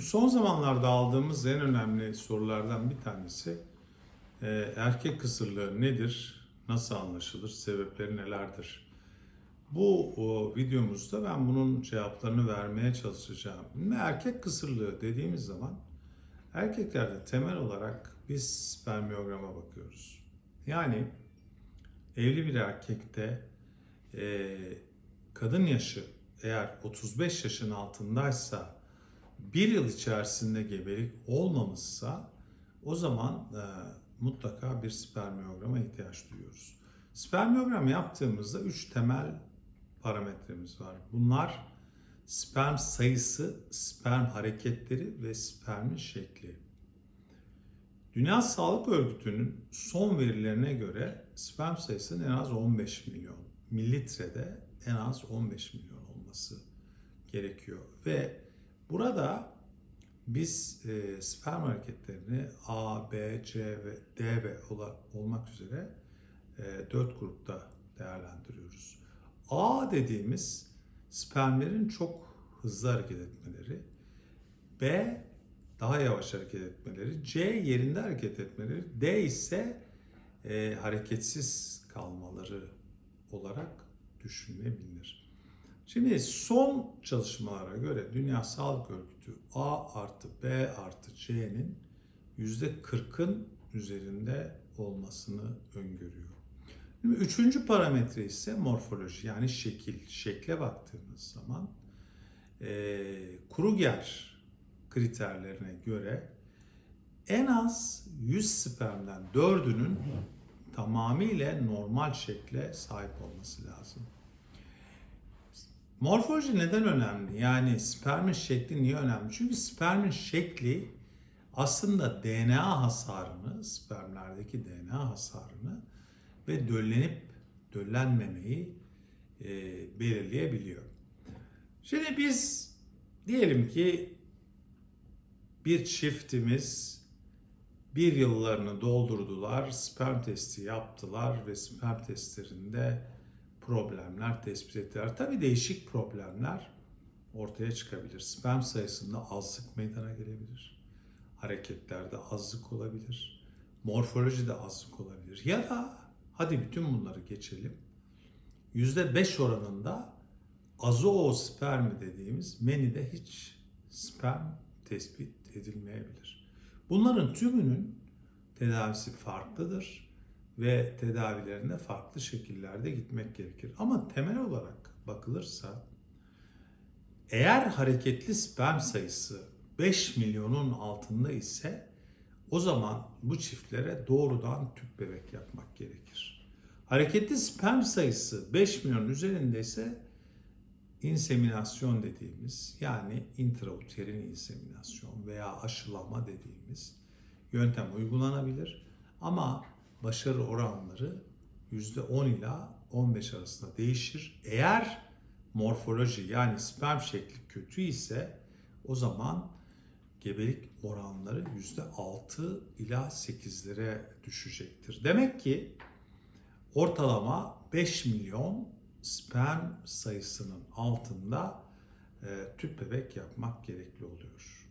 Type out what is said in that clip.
Son zamanlarda aldığımız en önemli sorulardan bir tanesi e, erkek kısırlığı nedir, nasıl anlaşılır, sebepleri nelerdir? Bu o, videomuzda ben bunun cevaplarını vermeye çalışacağım. Şimdi erkek kısırlığı dediğimiz zaman erkeklerde temel olarak biz spermiyograma bakıyoruz. Yani evli bir erkekte e, kadın yaşı eğer 35 yaşın altındaysa bir yıl içerisinde gebelik olmamışsa o zaman e, mutlaka bir spermiyograma ihtiyaç duyuyoruz. Spermiyogram yaptığımızda üç temel parametremiz var. Bunlar sperm sayısı, sperm hareketleri ve spermin şekli. Dünya Sağlık Örgütü'nün son verilerine göre sperm sayısının en az 15 milyon, mililitrede en az 15 milyon olması gerekiyor ve burada biz e, sperm hareketlerini A, B, C ve D ve olmak üzere e, dört grupta değerlendiriyoruz. A dediğimiz spermlerin çok hızlı hareket etmeleri, B daha yavaş hareket etmeleri, C yerinde hareket etmeleri, D ise e, hareketsiz kalmaları olarak düşünülebilir. Şimdi son çalışmalara göre Dünya Sağlık Örgütü A artı B artı C'nin %40'ın üzerinde olmasını öngörüyor. Şimdi üçüncü parametre ise morfoloji yani şekil. Şekle baktığımız zaman e, Kruger kriterlerine göre en az 100 spermden 4'ünün tamamıyla normal şekle sahip olması lazım. Morfoloji neden önemli? Yani spermin şekli niye önemli? Çünkü spermin şekli aslında DNA hasarını, spermlerdeki DNA hasarını ve döllenip döllenmemeyi e, belirleyebiliyor. Şimdi biz diyelim ki bir çiftimiz bir yıllarını doldurdular, sperm testi yaptılar ve sperm testlerinde problemler tespit ettiler. Tabii değişik problemler ortaya çıkabilir. Sperm sayısında azlık meydana gelebilir. Hareketlerde azlık olabilir. Morfolojide azlık olabilir. Ya da hadi bütün bunları geçelim. %5 oranında azoospermi dediğimiz menide hiç sperm tespit edilmeyebilir. Bunların tümünün tedavisi farklıdır ve tedavilerine farklı şekillerde gitmek gerekir. Ama temel olarak bakılırsa eğer hareketli sperm sayısı 5 milyonun altında ise o zaman bu çiftlere doğrudan tüp bebek yapmak gerekir. Hareketli sperm sayısı 5 milyon üzerindeyse inseminasyon dediğimiz yani intrauterin inseminasyon veya aşılama dediğimiz yöntem uygulanabilir. Ama başarı oranları %10 ila 15 arasında değişir. Eğer morfoloji yani sperm şekli kötü ise o zaman gebelik oranları %6 ila 8'lere düşecektir. Demek ki ortalama 5 milyon sperm sayısının altında e, tüp bebek yapmak gerekli oluyor.